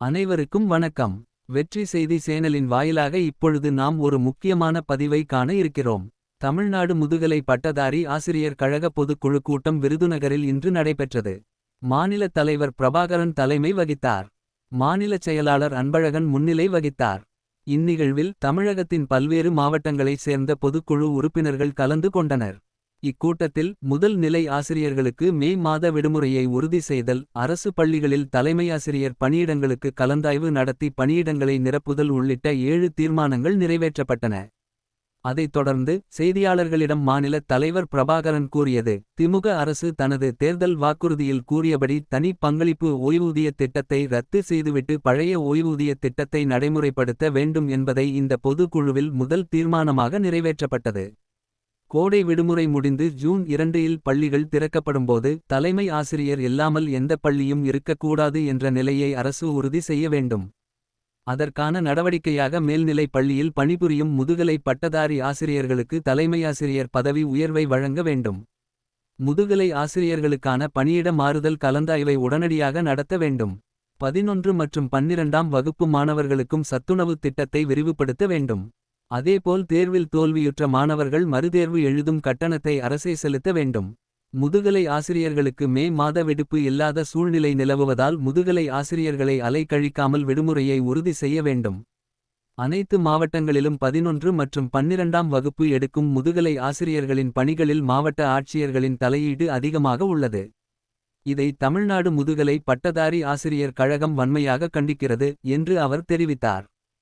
அனைவருக்கும் வணக்கம். வெற்றி செய்தி சேனலின் வாயிலாக இப்பொழுது நாம் ஒரு முக்கியமான பதிவை காண இருக்கிறோம். தமிழ்நாடு முதுகலை பட்டதாரி ஆசிரியர் கழக பொதுக்குழு கூட்டம் விருதுநகரில் இன்று நடைபெற்றது. மாநில தலைவர் பிரபாகரன் தலைமை வகித்தார். மாநில செயலாளர் அன்பழகன் முன்னிலை வகித்தார். இந்நிகழ்வில் தமிழகத்தின் பல்வேறு மாவட்டங்களைச் சேர்ந்த பொதுக்குழு உறுப்பினர்கள் கலந்து கொண்டனர். இக்கூட்டத்தில் முதல் நிலை ஆசிரியர்களுக்கு மே மாத விடுமுறையை உறுதி செய்தல் அரசு பள்ளிகளில் தலைமையாசிரியர் பணியிடங்களுக்கு கலந்தாய்வு நடத்தி பணியிடங்களை நிரப்புதல் உள்ளிட்ட ஏழு தீர்மானங்கள் நிறைவேற்றப்பட்டன. அதைத் தொடர்ந்து செய்தியாளர்களிடம் மாநில தலைவர் பிரபாகரன் கூறியது திமுக அரசு தனது தேர்தல் வாக்குறுதியில் கூறியபடி தனி பங்களிப்பு ஓய்வூதிய திட்டத்தை ரத்து செய்துவிட்டு பழைய ஓய்வூதிய திட்டத்தை நடைமுறைப்படுத்த வேண்டும் என்பதை இந்த பொதுக்குழுவில் முதல் தீர்மானமாக நிறைவேற்றப்பட்டது. கோடை விடுமுறை முடிந்து ஜூன் இரண்டு இல் பள்ளிகள் திறக்கப்படும்போது தலைமை ஆசிரியர் இல்லாமல் எந்த பள்ளியும் இருக்கக்கூடாது என்ற நிலையை அரசு உறுதி செய்ய வேண்டும். அதற்கான நடவடிக்கையாக மேல்நிலை பள்ளியில் பணிபுரியும் முதுகலை பட்டதாரி ஆசிரியர்களுக்கு தலைமையாசிரியர் பதவி உயர்வை வழங்க வேண்டும். முதுகலை ஆசிரியர்களுக்கான பணியிட மாறுதல் கலந்தாய்வை உடனடியாக நடத்த வேண்டும். பதினொன்று மற்றும் பன்னிரண்டாம் வகுப்பு மாணவர்களுக்கும் சத்துணவு திட்டத்தை விரிவுபடுத்த வேண்டும். அதேபோல் தேர்வில் தோல்வியுற்ற மாணவர்கள் மறுதேர்வு எழுதும் கட்டணத்தை அரசே செலுத்த வேண்டும். முதுகலை ஆசிரியர்களுக்கு மே மாத விடுப்பு இல்லாத சூழ்நிலை நிலவுவதால் முதுகலை ஆசிரியர்களை அலைக்கழிக்காமல் விடுமுறையை உறுதி செய்ய வேண்டும். அனைத்து மாவட்டங்களிலும் பதினொன்று மற்றும் பன்னிரண்டாம் வகுப்பு எடுக்கும் முதுகலை ஆசிரியர்களின் பணிகளில் மாவட்ட ஆட்சியர்களின் தலையீடு அதிகமாக உள்ளது. இதை தமிழ்நாடு முதுகலை பட்டதாரி ஆசிரியர் கழகம் வன்மையாக கண்டிக்கிறது என்று அவர் தெரிவித்தார்.